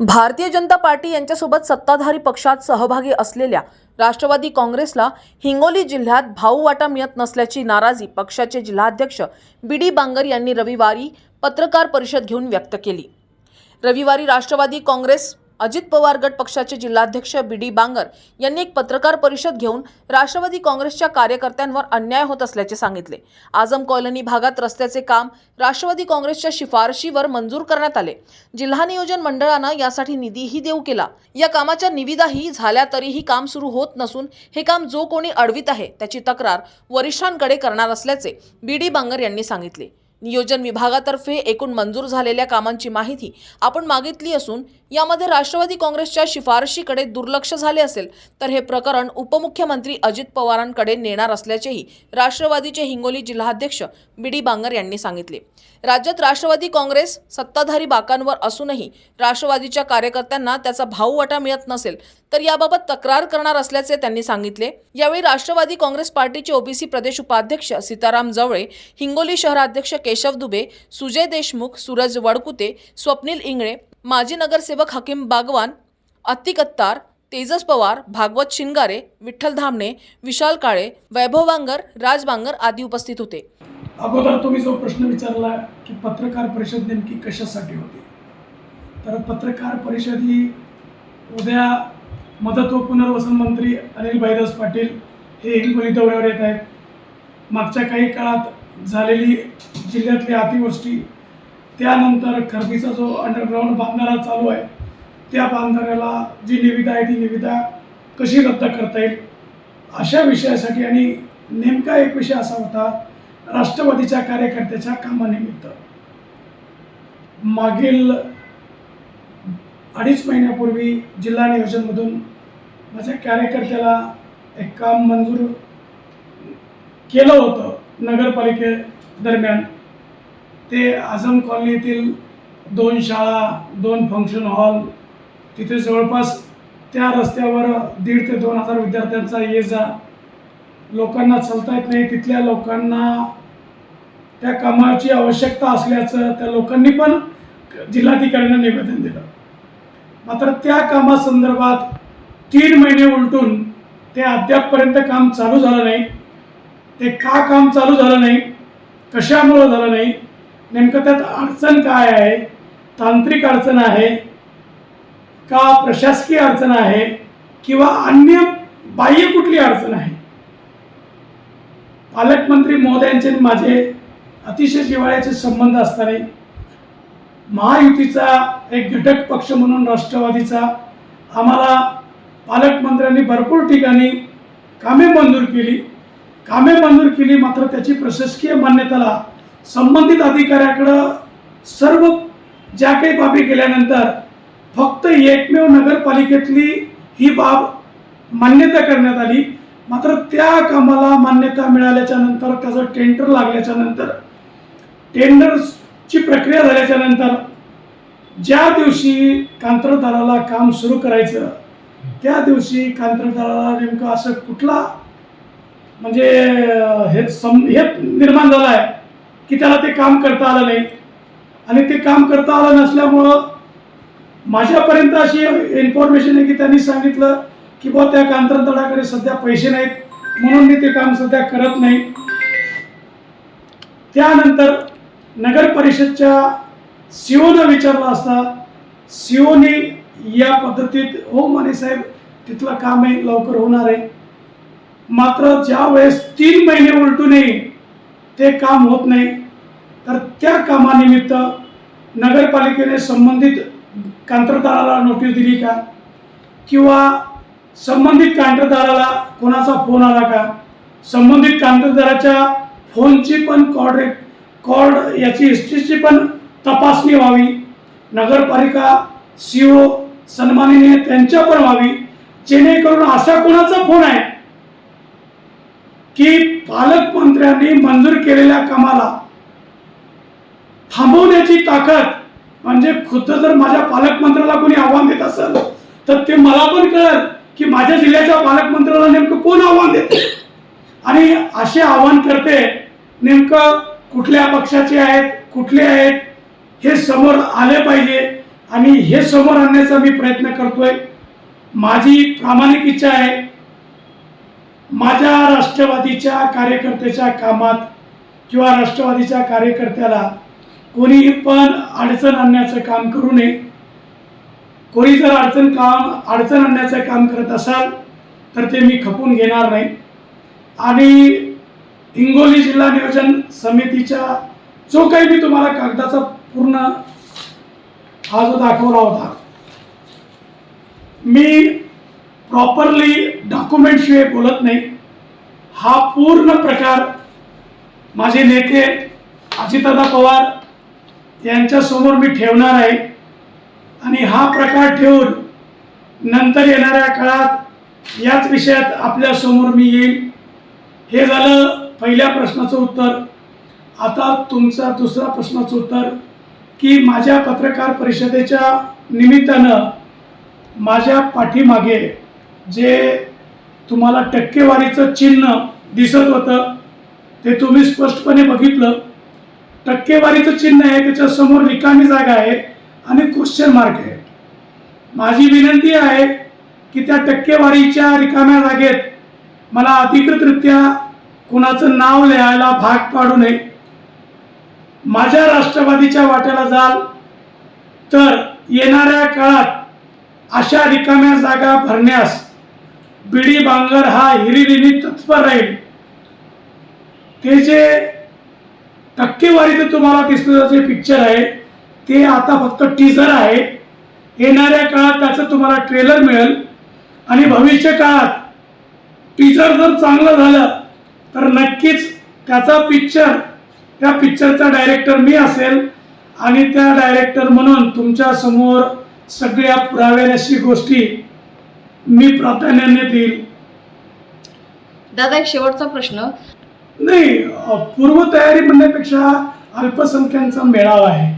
Bharatiya Janata party यांच्यासोबत सत्ताधारी पक्षात सहभागी असलेल्या राष्ट्रवादी काँग्रेसला हिंगोली जिल्ह्यात भाऊ वाटा मिळत नसल्याची नाराजी पक्षाचे जिल्हाध्यक्ष बी डी बांगर यांनी रविवारी पत्रकार परिषद घेऊन व्यक्त केली. रविवारी राष्ट्रवादी काँग्रेस अजित पवार गट पक्षाचे जिल्हाध्यक्ष बी डी बांगर यांनी एक पत्रकार परिषद घेऊन राष्ट्रवादी काँग्रेसच्या कार्यकर्त्यांवर अन्याय होत असल्याचे सांगितले. आझम कॉलनी भागात रस्त्याचे काम राष्ट्रवादी काँग्रेसच्या शिफारशीवर मंजूर करण्यात आले. जिल्हा नियोजन मंडळानं यासाठी निधीही देऊ केला. या कामाच्या निविदाही झाल्या तरीही काम सुरू होत नसून हे काम जो कोणी अडवित आहे त्याची तक्रार वरिष्ठांकडे करणार असल्याचे बी डी बांगर यांनी सांगितले. नियोजन विभागातर्फे एकूण मंजूर झालेल्या कामांची माहिती आपण मागितली असून यामध्ये राष्ट्रवादी काँग्रेसच्या शिफारशीकडे दुर्लक्ष झाले असेल तर हे प्रकरण उपमुख्यमंत्री अजित पवारांकडे नेणार असल्याचेही राष्ट्रवादीचे हिंगोली जिल्हाध्यक्ष बी डी बांगर यांनी सांगितले. राज्यात राष्ट्रवादी काँग्रेस सत्ताधारी बाकांवर असूनही राष्ट्रवादीच्या कार्यकर्त्यांना त्याचा भाऊवाटा मिळत नसेल तर याबाबत तक्रार करणार असल्याचे त्यांनी सांगितले. यावेळी राष्ट्रवादी काँग्रेस पार्टीचे ओबीसी प्रदेश उपाध्यक्ष सीताराम जवळे हिंगोली शहराध्यक्ष केशव दुबे सुजय देशमुख सूरज वडकुते स्वप्नील इंगळे माजी नगरसेवक हकीम बागवान अत्ती कत्तार तेजस पवार भागवत शिंगारे विठ्ठल धामणे विशाल काळे वैभव वांगर राज बांगर आदी उपस्थित होते. अगोदर तुम्ही जो प्रश्न विचारला की पत्रकार परिषद नेमकी कशासाठी होती? तर पत्रकार परिषद ही उद्या मदत व पुनर्वसन मंत्री अनिल भाईदास पाटील हे हिंगोली दौऱ्यावर येत आहेत. मागच्या काही काळात झालेली जिल्ह्यातली अतिवृष्टी त्यानंतर खरबीचा जो अंडरग्राऊंड बांधारा चालू आहे त्या बांधाऱ्याला जी निविदा आहे ती निविदा कशी रद्द करता येईल? अशा विषयासाठी आणि नेमका एक विषय असा होता राष्ट्रवादीच्या कार्यकर्त्याच्या कामानिमित्त. मागील अडीच महिन्यापूर्वी जिल्हा नियोजनमधून माझ्या कार्यकर्त्याला एक काम मंजूर केलं होतं नगरपालिके दरम्यान. ते आझम कॉलनीतील दोन शाळा दोन फंक्शन हॉल तिथे जवळपास त्या रस्त्यावर दीड ते दोन हजार विद्यार्थ्यांचा ये जा. लोकांना चालता येत नाही तिथल्या लोकांना त्या कामाची आवश्यकता असल्याचं त्या लोकांनी पण जिल्हाधिकाऱ्यांना निवेदन दिलं. मात्र त्या कामासंदर्भात तीन महिने उलटून ते अद्यापपर्यंत काम चालू झालं नाही. ते का काम चालू झालं नाही? कशामुळं झालं नाही? नेमकं त्यात अडचण काय आहे? तांत्रिक अडचण आहे का? प्रशासकीय अडचण आहे किंवा अन्य बाह्य कुठली अडचण आहे? पालकमंत्री महोदयांचे माझे अतिशय जिवाळ्याचे संबंध असताना महायुतीचा एक घटक पक्ष म्हणून राष्ट्रवादीचा आम्हाला पालकमंत्र्यांनी भरपूर ठिकाणी कामे मंजूर केली. कामे मंजूर केली मात्र त्याची प्रशासकीय मान्यताला संबंधित अधिकाऱ्याकडं सर्व ज्या काही बाबी केल्यानंतर फक्त एकमेव नगरपालिकेतली ही बाब मान्यता करण्यात आली. मात्र त्या कामाला मान्यता मिळाल्याच्या नंतर त्याचं टेंडर लागल्याच्या नंतर टेंडरची प्रक्रिया झाल्याच्यानंतर ज्या दिवशी कंत्राटदाराला काम सुरू करायचं त्या दिवशी कंत्राटदाराला नेमकं असं कुठला म्हणजे हे सम हे निर्माण झालं आहे की त्याला ते काम करता आलं नाही. आणि ते काम करता आलं नसल्यामुळं माझ्यापर्यंत अशी इन्फॉर्मेशन आहे की त्यांनी सांगितलं की बुवा त्या कंत्राटदाराकडे सध्या पैसे नाहीत म्हणून मी ते काम सध्या करत नाही. त्यानंतर नगर परिषदच्या सीओनं विचारलं असता. सीओनी या पद्धतीत हो म्हणे साहेब तिथलं काम आहे लवकर होणार आहे. मात्र ज्या वेळेस तीन महिने उलटूनही ते काम होत नाही. तर त्या कामानिमित्त नगरपालिकेने संबंधित कंत्राटदाराला नोटीस दिली का? किंवा संबंधित कंत्राटदाराला कोणाचा फोन आला का? संबंधित कंत्राटदाराच्या फोनची पण कॉर्ड कॉर्ड याची हिस्ट्रीची पण तपासणी व्हावी. नगरपालिका सी ओ सन्मानीने त्यांच्या पण व्हावी. जेणेकरून असा कोणाचा फोन आहे की पालकमंत्र्यांनी मंजूर केलेल्या कामाला थांबवण्याची ताकद म्हणजे खुद्द जर माझ्या पालकमंत्र्याला कोणी आव्हान देत असेल तर ते मला पण कळत की माझ्या जिल्ह्याच्या पालकमंत्र्याला नेमकं कोण आव्हान देते. आणि असे आव्हान करते नेमकं कुठल्या पक्षाचे आहेत कुठले आहेत हे समोर आले पाहिजे. आणि हे समोर आणण्याचा मी प्रयत्न करतोय. माझी प्रामाणिक इच्छा आहे माझ्या राष्ट्रवादीच्या कार्यकर्त्याच्या कामात किंवा राष्ट्रवादीच्या कार्यकर्त्याला कोणी पण अडचण आणण्याचं काम करू नये. कोणी जर अडचण काम अडचण आणण्याचं काम करत असाल तर ते मी खपून घेणार नाही. आणि हिंगोली जिल्हा नियोजन समितीच्या जो काही मी तुम्हाला कागदाचा पूर्ण हा जो दाखवला होता मी प्रॉपरली डॉक्युमेंटशिवाय बोलत नाही. हा पूर्ण प्रकार माझे नेते अजितदादा पवार यांच्यासमोर मी ठेवणार आहे. आणि हा प्रकार ठेवून नंतर येणाऱ्या काळात याच विषयात आपल्यासमोर मी येईल. हे झालं पहिल्या प्रश्नाचं उत्तर. आता तुमचा दुसरा प्रश्नाचं उत्तर की माझ्या पत्रकार परिषदेच्या निमित्तानं माझ्या पाठीमागे जे तुम्हाला टक्केवारीचं चिन्ह दिसत होतं ते तुम्ही स्पष्टपणे बघितलं. टक्केवारीचं चिन्ह आहे त्याच्यासमोर रिकामी जागा आहे आणि क्वेश्चन मार्क आहे. माझी विनंती आहे की त्या टक्केवारीच्या रिकाम्या जागेत मला अधिकृतरित्या कुणाचं नाव लिहायला भाग पाडू नये. माझ्या राष्ट्रवादीच्या वाट्याला जाल तर येणाऱ्या काळात अशा रिकाम्या जागा भरण्यास बिडी बांगर हा हिरिरीने तत्पर राहील. ते जे टक्केवारीचं तुम्हाला दिसलं जे पिक्चर आहे ते आता फक्त टीझर आहे. येणाऱ्या काळात त्याचं तुम्हाला ट्रेलर मिळेल. आणि भविष्य काळात टीझर जर चांगलं झालं तर नक्कीच त्याचा पिक्चर त्या पिक्चरचा डायरेक्टर मी असेल आणि त्या डायरेक्टर म्हणून तुमच्यासमोर सगळ्या पुराव्याशी गोष्टी मी प्राधान्याने देईल. दादा एक शेवटचा प्रश्न. नाही पूर्वतयारी म्हणण्यापेक्षा अल्पसंख्यांचा मेळावा आहे.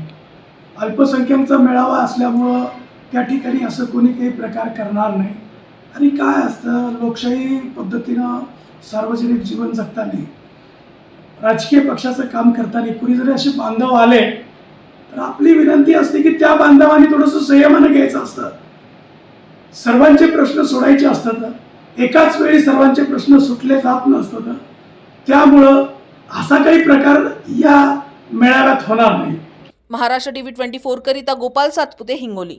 अल्पसंख्यांचा मेळावा असल्यामुळं त्या ठिकाणी असं कोणी काही प्रकार करणार नाही. आणि काय असतं लोकशाही पद्धतीनं सार्वजनिक जीवन जगताना राजकीय पक्षाचं काम करताना कुणी जरी असे बांधव आले तर आपली विनंती असते की त्या बांधवांनी थोडंसं संयमानं घ्यायचं असतं. सर्वांचे प्रश्न सोडायचे असतात. एकाच वेळी सर्वांचे प्रश्न सुटले जात नसतात. त्यामुळं असा काही प्रकार या मेळाव्यात होणार नाही. महाराष्ट्र टीव्ही ट्वेंटी फोर करिता गोपाल सातपुते हिंगोली.